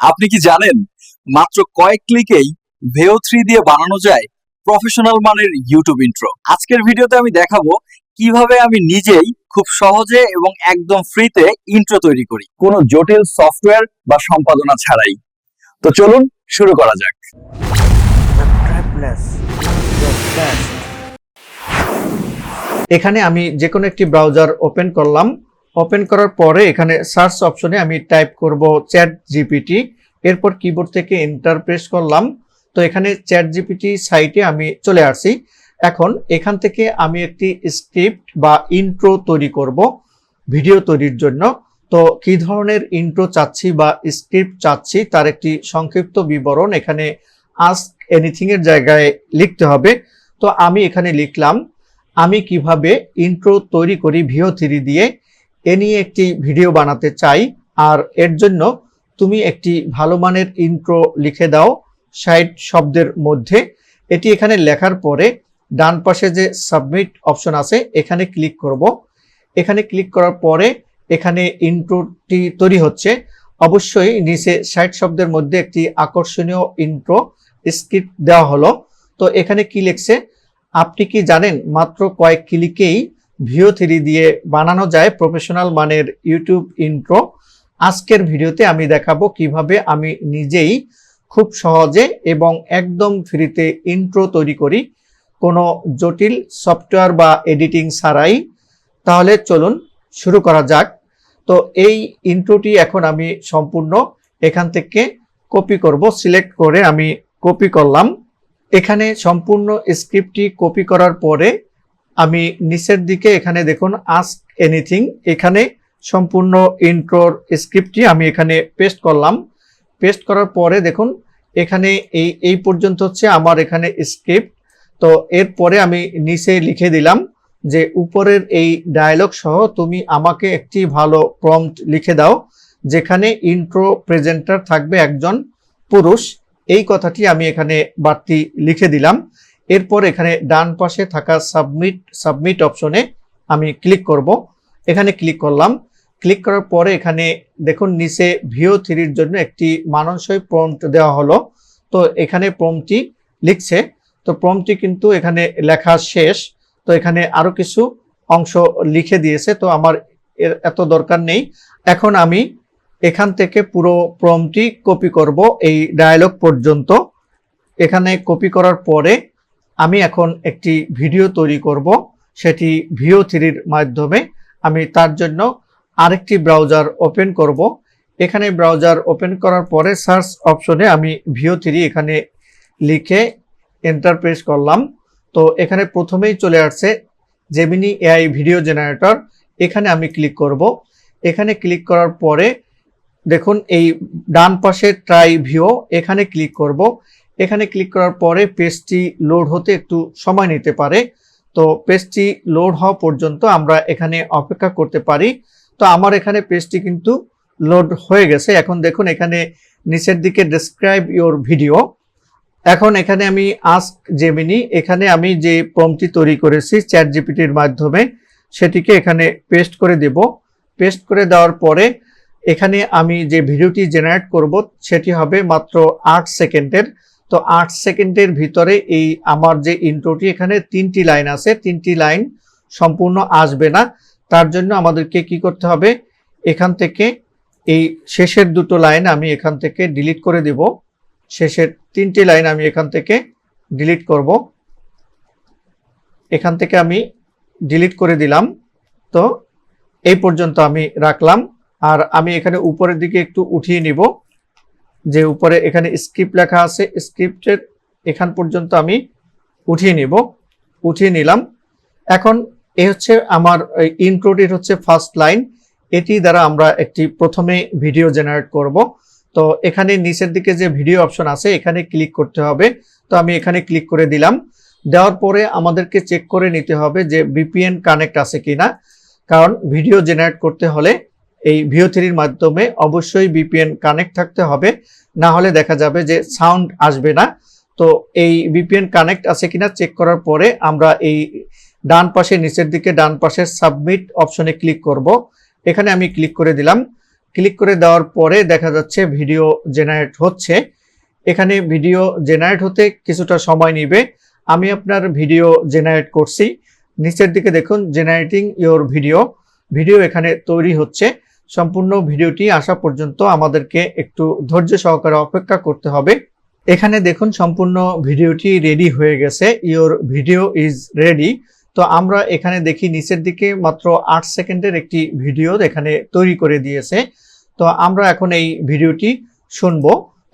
আপনি কি জানেন, মাত্র কয়েক ক্লিকেই ভেও থ্রি দিয়ে বানানো যায় প্রফেশনাল মানের ইউটিউব ইন্ট্রো আজকের ভিডিওতে আমি দেখাবো কীভাবে আমি নিজেই খুব সহজে এবং একদম ফ্রিতে ইন্ট্রো তৈরি করি। কোনো জটিল সফটওয়্যার বা সম্পাদনা ছাড়াই। তো চলুন শুরু করা যাক. এখানে আমি যে কোনো একটি ব্রাউজার ওপেন করলাম। ওপেন করার পরে এখানে সার্চ অপশনে আমি টাইপ করব চ্যাট জিপিটি, এরপর কিবোর্ড থেকে এন্টার প্রেস করলাম। তো এখানে চ্যাট জিপিটি সাইটে আমি চলে আসছি। এখন এখান থেকে আমি একটি স্ক্রিপ্ট বা ইন্ট্রো তৈরি করব ভিডিও তৈরির জন্য। তো কি ধরনের ইন্ট্রো চাচ্ছি বা স্ক্রিপ্ট চাচ্ছি তার একটি সংক্ষিপ্ত বিবরণ এখানে আস্ক এনিথিং এর জায়গায় লিখতে হবে। তো আমি এখানে লিখলাম, আমি কীভাবে ইন্ট্রো তৈরি করি ভিও থ্রি দিয়ে? এ নিয়ে একটি ভিডিও বানাতে চাই। আর এর জন্য তুমি একটি ভালো মানের ইন্ট্রো লিখে দাও ষাট শব্দের মধ্যে। এটি এখানে লেখার পরে ডান পাশে যে সাবমিট অপশন আছে, এখানে ক্লিক করব। এখানে ক্লিক করার পরে এখানে ইন্ট্রোটি তৈরি হচ্ছে। অবশ্যই নিচে ষাট শব্দের মধ্যে একটি আকর্ষণীয় ইন্ট্রো স্ক্রিপ্ট দেওয়া হলো। তো এখানে কি লিখছে? আপনি কি জানেন মাত্র কয়েক ক্লিকেই ভিও থ্রি দিয়ে বানানো যায় প্রফেশনাল মানের ইউটিউব ইন্ট্রো। আজকের ভিডিওতে আমি দেখাবো কীভাবে আমি নিজেই খুব সহজে এবং একদম ফ্রিতে ইন্ট্রো তৈরি করি কোনো জটিল সফটওয়্যার বা এডিটিং ছাড়াই। তাহলে চলুন শুরু করা যাক। তো এই ইন্ট্রোটি এখন আমি সম্পূর্ণ এখান থেকে কপি করব, সিলেক্ট করে আমি কপি করলাম। এখানে সম্পূর্ণ স্ক্রিপ্টটি কপি করার পরে আমি নিচের দিকে এখানে দেখুন আস্ক এনিথিং এখানে সম্পূর্ণ ইন্ট্রোর স্ক্রিপ্টটি আমি এখানে পেস্ট করলাম। পেস্ট করার পরে দেখুন, এখানে এই এই পর্যন্ত হচ্ছে আমার এখানে স্ক্রিপ্ট তো এরপরে আমি নিচে লিখে দিলাম যে উপরের এই ডায়লগ সহ তুমি আমাকে একটি ভালো প্রম্পট লিখে দাও, যেখানে ইন্ট্রো প্রেজেন্টার থাকবে একজন পুরুষ। এই কথাটি আমি এখানে বাড়তি লিখে দিলাম। এরপর এখানে ডান পাশে থাকা সাবমিট সাবমিট অপশনে আমি ক্লিক করব। এখানে ক্লিক করলাম। ক্লিক করার পরে এখানে দেখুন নিচে ভিও থ্রির জন্য একটি মানানসই প্রম্পট দেওয়া হলো। তো এখানে প্রম্পটি লিখছে। তো প্রম্পটি কিন্তু এখানে লেখা শেষ। তো এখানে আরও কিছু অংশ লিখে দিয়েছে। তো আমার এত দরকার নেই। এখন আমি এখান থেকে পুরো প্রমটি কপি করব এই ডায়ালগ পর্যন্ত। এখানে কপি করার পরে আমি এখন একটি ভিডিও তৈরি করব। সেটি ভিও থ্রির মাধ্যমে। আমি তার জন্য আরেকটি ব্রাউজার ওপেন করব। এখানে ব্রাউজার ওপেন করার পরে সার্চ অপশনে আমি ভিও থ্রি এখানে লিখে এন্টার প্রেস করলাম। তো এখানে প্রথমেই চলে আসছে জেমিনি এআই ভিডিও জেনারেটর। এখানে আমি ক্লিক করব। এখানে ক্লিক করার পরে দেখুন এই ডান পাশে ট্রাই ভিও এখানে ক্লিক করব। এখানে ক্লিক করার পরে পেজটি লোড হতে একটু সময় নিতে পারে। তো পেজটি লোড হওয়া পর্যন্ত আমরা এখানে অপেক্ষা করতে পারি। তো আমার এখানে পেজটি কিন্তু লোড হয়ে গেছে। এখন দেখুন এখানে নিচের দিকে ডেসক্রাইব ইওর ভিডিও এখন এখানে আমি আস্ক জেমিনি এখানে আমি যে প্রমটি তৈরি করেছি চ্যাট জিপিটির মাধ্যমে, সেটিকে এখানে পেস্ট করে দেব। পেস্ট করে দেওয়ার পরে এখানে আমি যে ভিডিওটি জেনারেট করব, সেটি হবে মাত্র আট সেকেন্ডের। তো আট সেকেন্ডের ভিতরে এই আমার যে ইন্ট্রোটি এখানে তিনটি লাইন আছে, তিনটি লাইন সম্পূর্ণ আসবে না। তার জন্য আমাদেরকে কি করতে হবে? এখান থেকে এই শেষের দুটো লাইন আমি এখান থেকে ডিলিট করে দেব। শেষের তিনটি লাইন আমি এখান থেকে ডিলিট করব। এখান থেকে আমি ডিলিট করে দিলাম। তো এই পর্যন্ত আমি রাখলাম। আর আমি এখানে উপরের দিকে একটু উঠিয়ে নিব। যে উপরে এখানে স্ক্রিপ্ট লেখা আছে স্ক্রিপ্টের এখান পর্যন্ত আমি উঠিয়ে নিব, উঠিয়ে নিলাম। এখন এ হচ্ছে আমার ইন্ট্রোটির হচ্ছে ফার্স্ট লাইন এটি দ্বারা আমরা একটি প্রথমে ভিডিও জেনারেট করব। তো এখানে নিচের দিকে যে ভিডিও অপশন আছে, এখানে ক্লিক করতে হবে। তো আমি এখানে ক্লিক করে দিলাম। দেওয়ার পরে আমাদেরকে চেক করে নিতে হবে যে বিপিএন কানেক্ট আছে কিনা। কারণ ভিডিও জেনারেট করতে হলে এই ভিও থ্রির মাধ্যমে অবশ্যই বিপিএন কানেক্ট থাকতে হবে। না হলে দেখা যাবে যে সাউন্ড আসবে না। তো এই বিপিএন কানেক্ট আছে কিনা চেক করার পরে আমরা এই ডান পাশে, নিচের দিকে ডান পাশে সাবমিট অপশনে ক্লিক করব। এখানে আমি ক্লিক করে দিলাম। ক্লিক করে দেওয়ার পরে দেখা যাচ্ছে ভিডিও জেনারেট হচ্ছে। এখানে ভিডিও জেনারেট হতে কিছুটা সময় নেবে। আমি আপনার ভিডিও জেনারেট করছি। নিচের দিকে দেখুন, জেনারেটিং ইওর ভিডিও। ভিডিও এখানে তৈরি হচ্ছে। সম্পূর্ণ ভিডিওটি আসা পর্যন্ত আমাদেরকে একটু ধৈর্য সহকারে অপেক্ষা করতে হবে। এখানে দেখুন সম্পূর্ণ ভিডিওটি রেডি হয়ে গেছে। ইওর ভিডিও ইজ রেডি তো আমরা এখানে দেখি নিচের দিকে মাত্র আট সেকেন্ডের একটি ভিডিও এখানে তৈরি করে দিয়েছে। তো আমরা এখন এই ভিডিওটি শুনব।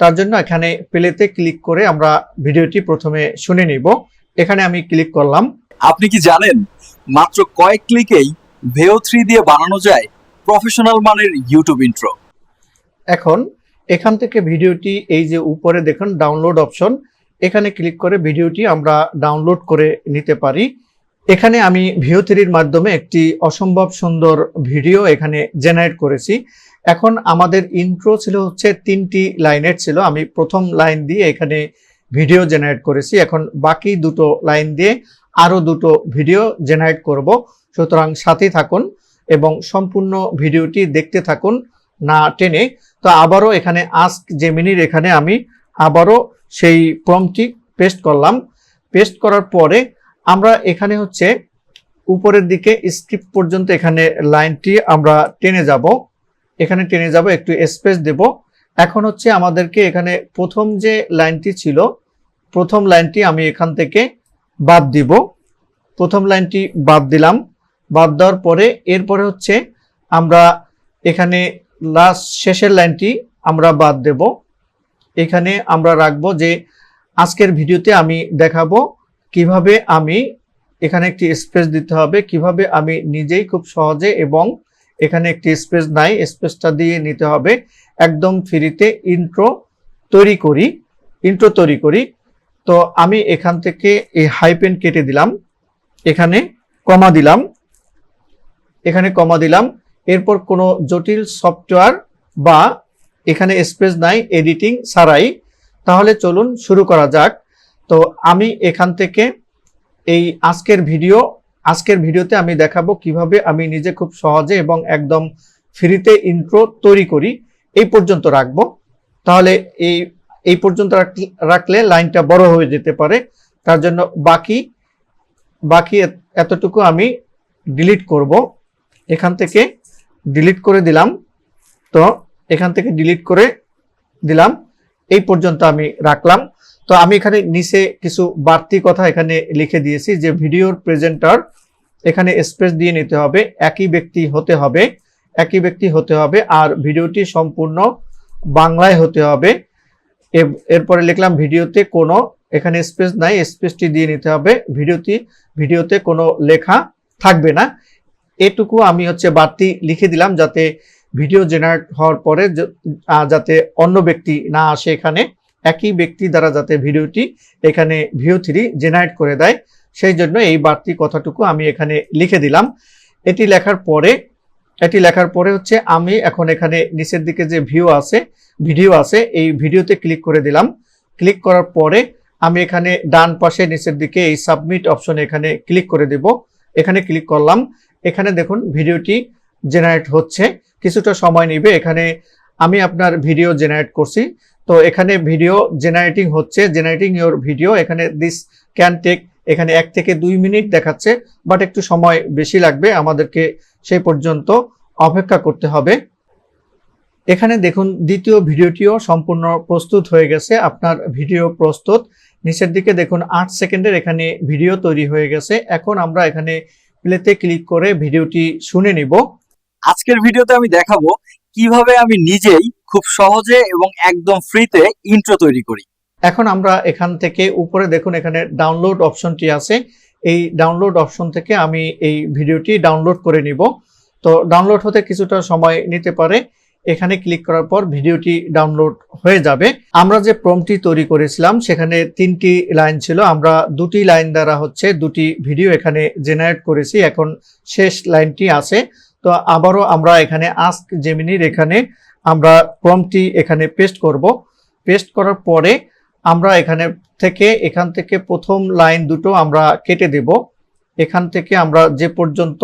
তার জন্য এখানে প্লেতে ক্লিক করে আমরা ভিডিওটি প্রথমে শুনে নিব। এখানে আমি ক্লিক করলাম। আপনি কি জানেন, মাত্র কয়েক ক্লিকেই ভেও থ্রি দিয়ে বানানো যায়? প্রফেশনাল মানের ইউটিউব ইন্ট্রো এখন এখান থেকে ভিডিওটি এই যে উপরে দেখুন ডাউনলোড অপশন এখানে ক্লিক করে ভিডিওটি আমরা ডাউনলোড করে নিতে পারি। এখানে আমি ভিও থ্রির মাধ্যমে একটি অসম্ভব সুন্দর ভিডিও এখানে জেনারেট করেছি। এখন আমাদের ইন্ট্রো ছিল হচ্ছে তিনটি লাইনের ছিল। আমি প্রথম লাইন দিয়ে এখানে ভিডিও জেনারেট করেছি। এখন বাকি দুটো লাইন দিয়ে আরও দুটো ভিডিও জেনারেট করব। সুতরাং সাথে থাকুন। এবং সম্পূর্ণ ভিডিওটি দেখতে থাকুন না টেনে। তো আবারও এখানে আস্ক জেমিনির এখানে আমি আবারও সেই প্রমটি পেস্ট করলাম। পেস্ট করার পরে আমরা এখানে হচ্ছে উপরের দিকে স্ক্রিপ্ট পর্যন্ত এখানে লাইনটি আমরা টেনে যাব। এখানে টেনে যাব, একটু স্পেস দেব। এখন হচ্ছে আমাদেরকে এখানে প্রথম যে লাইনটি ছিল, প্রথম লাইনটি আমি এখান থেকে বাদ দিব। প্রথম লাইনটি বাদ দিলাম। বাদ দেওয়ার পরে এরপরে হচ্ছে আমরা এখানে লাস্ট শেষের লাইনটি আমরা বাদ দেব। এখানে আমরা রাখব যে আজকের ভিডিওতে আমি দেখাবো কীভাবে আমি এখানে একটি স্পেস দিতে হবে, কীভাবে আমি নিজেই খুব সহজে এবং এখানে একটি স্পেস নাই স্পেসটা দিয়ে নিতে হবে। একদম ফ্রিতে ইন্ট্রো তৈরি করি ইন্ট্রো তৈরি করি। তো আমি এখান থেকে এই হাইপেন কেটে দিলাম, এখানে কমা দিলাম। এখানে কমা দিলাম। এরপর কোনো জটিল সফটওয়্যার বা এখানে স্পেস নাই এডিটিং ছাড়াই। তাহলে চলুন শুরু করা যাক। তো আমি এখান থেকে এই আজকের ভিডিও আজকের ভিডিওতে আমি দেখাবো কীভাবে আমি নিজে খুব সহজে এবং একদম ফ্রিতে ইন্ট্রো তৈরি করি। এই পর্যন্ত রাখব। তাহলে এই এই পর্যন্ত রাখ- রাখলে লাইনটা বড় হয়ে যেতে পারে। তার জন্য বাকি বাকি এতটুকু আমি ডিলিট করব। এখান থেকে ডিলিট করে দিলাম। তো এখান থেকে ডিলিট করে দিলাম। এই পর্যন্ত আমি রাখলাম। তো আমি এখানে নিচে কিছু বাড়তি কথা এখানে লিখে দিয়েছি যে ভিডিওর প্রেজেন্টার এখানে স্পেস দিয়ে নিতে হবে, একই ব্যক্তি হতে হবে, একই ব্যক্তি হতে হবে, আর ভিডিওটি সম্পূর্ণ বাংলায় হতে হবে। এরপরে লিখলাম ভিডিওতে কোনো, এখানে স্পেস নাই স্পেসটি দিয়ে নিতে হবে। ভিডিওটি, ভিডিওতে কোনো লেখা থাকবে না। এটুকু আমি হচ্ছে বাড়তি লিখে দিলাম যাতে ভিডিও জেনারেট হওয়ার পরে যাতে অন্য ব্যক্তি না আসে এখানে, একই ব্যক্তি দ্বারা যাতে ভিডিওটি এখানে ভিও থ্রি জেনারেট করে দেয়। সেই জন্য এই বাড়তি কথাটুকু আমি এখানে লিখে দিলাম। এটি লেখার পরে, এটি লেখার পরে হচ্ছে আমি এখন এখানে নিচের দিকে যে ভিউ আছে ভিডিও আছে, এই ভিডিওতে ক্লিক করে দিলাম। ক্লিক করার পরে আমি এখানে ডান পাশে নিচের দিকে এই সাবমিট অপশনে এখানে ক্লিক করে দেব। এখানে ক্লিক করলাম। এখানে দেখুন ভিডিওটি জেনারেট হচ্ছে, কিছুটা সময় নেবে। এখানে আমি আপনার ভিডিও জেনারেট করছি। তো এখানে ভিডিও জেনারেটিং হচ্ছে জেনারেটিং ইওর ভিডিও এখানে দিস ক্যান টেক এখানে এক থেকে দুই মিনিট দেখাচ্ছে বাট একটু সময় বেশি লাগবে। আমাদেরকে সেই পর্যন্ত অপেক্ষা করতে হবে। এখানে দেখুন, দ্বিতীয় ভিডিওটিও সম্পূর্ণ প্রস্তুত হয়ে গেছে। আপনার ভিডিও প্রস্তুত। নিচের দিকে দেখুন, আট সেকেন্ডের এখানে ভিডিও তৈরি হয়ে গেছে। এখন আমরা এখানে প্লেতে ক্লিক করে ভিডিওটি শুনে নিব। আজকের ভিডিওতে আমি দেখাবো কীভাবে আমি নিজেই খুব সহজে এবং একদম ফ্রিতে ইন্ট্রো তৈরি করি। এখন আমরা এখান থেকে উপরে দেখুন এখানে ডাউনলোড অপশনটি আছে। এই ডাউনলোড অপশন থেকে আমি এই ভিডিওটি ডাউনলোড করে নিব। তো ডাউনলোড হতে কিছুটা সময় নিতে পারে। এখানে ক্লিক করার পর ভিডিওটি ডাউনলোড হয়ে যাবে। আমরা যে প্রমটি তৈরি করেছিলাম, সেখানে তিনটি লাইন ছিল। আমরা দুটি লাইন দ্বারা হচ্ছে দুটি ভিডিও এখানে জেনারেট করেছি। এখন শেষ লাইনটি আছে। তো আবারও আমরা এখানে আস্ক জেমিনির এখানে আমরা প্রমটি এখানে পেস্ট করব। পেস্ট করার পরে আমরা এখানে থেকে, এখান থেকে প্রথম লাইন দুটো আমরা কেটে দেব। এখান থেকে আমরা যে পর্যন্ত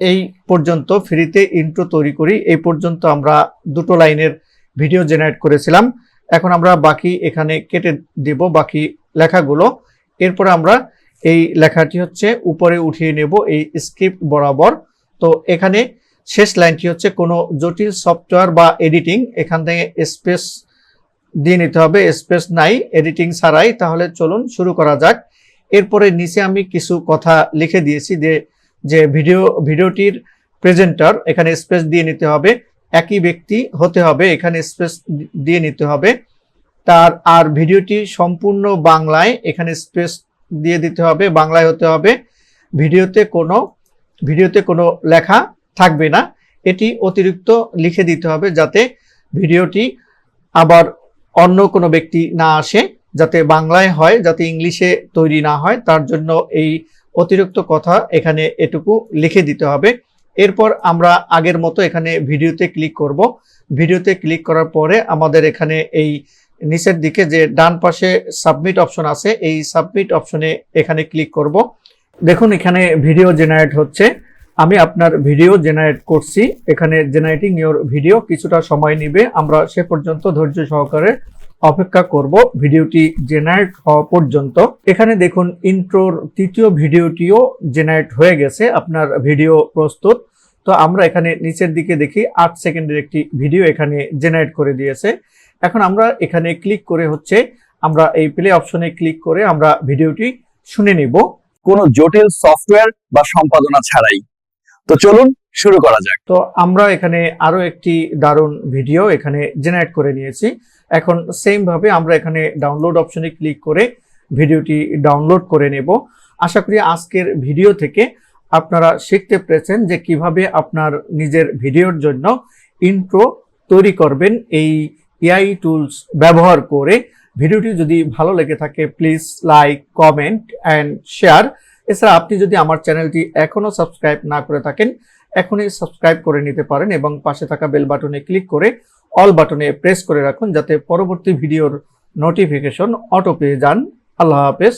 এই পর্যন্ত ফ্রিতে ইন্ট্রো তৈরি করি। এই পর্যন্ত আমরা দুটো লাইনের ভিডিও জেনারেট করেছিলাম। এখন আমরা বাকি এখানে কেটে দেব বাকি লেখাগুলো। এরপরে আমরা এই লেখাটি হচ্ছে উপরে উঠিয়ে নেব, এই স্ক্রিপ্ট বরাবর। তো এখানে শেষ লাইনটি হচ্ছে কোনো জটিল সফটওয়্যার বা এডিটিং এখান থেকে স্পেস দিয়ে নিতে হবে স্পেস নাই এডিটিং ছাড়াই। তাহলে চলুন শুরু করা যাক। এরপরে নিচে আমি কিছু কথা লিখে দিয়েছি যে যে ভিডিও, ভিডিওটির প্রেজেন্টার এখানে স্পেস দিয়ে নিতে হবে, একই ব্যক্তি হতে হবে, এখানে স্পেস দিয়ে নিতে হবে। তার, আর ভিডিওটি সম্পূর্ণ বাংলায় এখানে স্পেস দিয়ে দিতে হবে, বাংলায় হতে হবে। ভিডিওতে কোনো ভিডিওতে কোনো লেখা থাকবে না। এটি অতিরিক্ত লিখে দিতে হবে যাতে ভিডিওটি আবার অন্য কোনো ব্যক্তি না আসে, যাতে বাংলায় হয়, যাতে ইংলিশে তৈরি না হয়। তার জন্য এই অতিরিক্ত কথা এখানে এটুকু লিখে দিতে হবে। এরপর আমরা আগের মতো এখানে ভিডিওতে ক্লিক করব। ভিডিওতে ক্লিক করার পরে আমাদের এখানে এই নিচের দিকে যে ডান পাশে সাবমিট অপশন আছে, এই সাবমিট অপশনে এখানে ক্লিক করব। দেখুন, এখানে ভিডিও জেনারেট হচ্ছে। আমি আপনার ভিডিও জেনারেট করছি। এখানে জেনারেটিং ইওর ভিডিও কিছুটা সময় নিবে। আমরা সে পর্যন্ত ধৈর্য সহকারে অপেক্ষা করব ভিডিওটি জেনারেট হওয়া পর্যন্ত। এখানে দেখুন ইন্ট্রোর তৃতীয় ভিডিওটিও জেনারেট হয়ে গেছে আপনার ভিডিও প্রস্তুত। তো আমরা এখানে নিচের দিকে দেখি আট সেকেন্ডের একটি ভিডিও এখানে জেনারেট করে দিয়েছে। এখন আমরা এখানে ক্লিক করে হচ্ছে আমরা এই প্লে অপশনে ক্লিক করে আমরা ভিডিওটি শুনে নিব। কোনো জটিল সফটওয়্যার বা সম্পাদনা ছাড়াই। তো চলুন শুরু করা যাক। তো আমরা এখানে আরও একটি দারুণ ভিডিও এখানে জেনারেট করে নিয়েছি। এখন সেম ভাবে আমরা এখানে ডাউনলোড অপশনে ক্লিক করে ভিডিওটি ডাউনলোড করে নেব। আশা করি আজকের ভিডিও থেকে আপনারা শিখতে পেরেছেন যে কীভাবে আপনার নিজের ভিডিওর জন্য ইন্ট্রো তৈরি করবেন এই এআই টুলস ব্যবহার করে। ভিডিওটি যদি ভালো লেগে থাকে please like comment and share এছাড়া আপনি যদি আমার চ্যানেলটি এখনও সাবস্ক্রাইব না করে থাকেন, এখনই সাবস্ক্রাইব করে নিতে পারেন এবং পাশে থাকা বেল বাটনে ক্লিক করে অল বাটনে প্রেস করে রাখুন যাতে পরবর্তী ভিডিওর নোটিফিকেশন অটো পেয়ে যান। আল্লাহ হাফেজ।